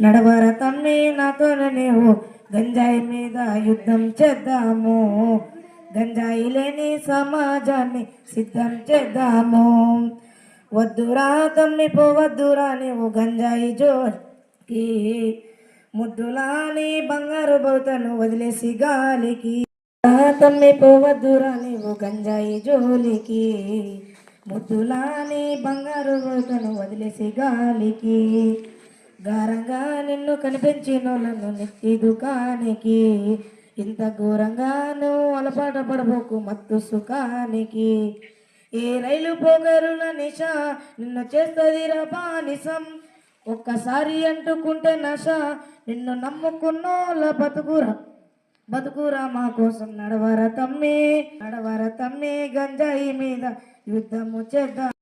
నడవర తమ్మి నాతో నీవు గంజాయి మీద యుద్ధం చేద్దాము. గంజాయి లేని సమాజాన్ని సిద్ధం చేద్దాము. వద్దురా తమ్మి పోవద్దురా నీవు గంజాయి జోకి ముద్దులాని బంగారు బౌతను వదిలేసి గాలికి. తమ్మి పోవద్దురా నీవు గంజాయి జోలికి. ముద్దులాని బంగారు బౌతను వదిలేసి గాలికి. గారంగా నిన్ను కనిపించినోళ్ళను నెత్తి దుకానికి ఇంత ఘోరంగా నువ్వు అలపాట పడబోకు మత్తు సుఖానికి. ఏ రైలు పోగరుల నిష నిన్ను చేస్తుంది రపానిసం ఒక్కసారి అంటుకుంటే నష నిన్ను నమ్ముకున్నోళ్ళ బతుకురా. బతుకురా మా కోసం నడవర తమ్మి నడవర తమ్మి గంజాయి మీద యుద్ధము చేద్దాం.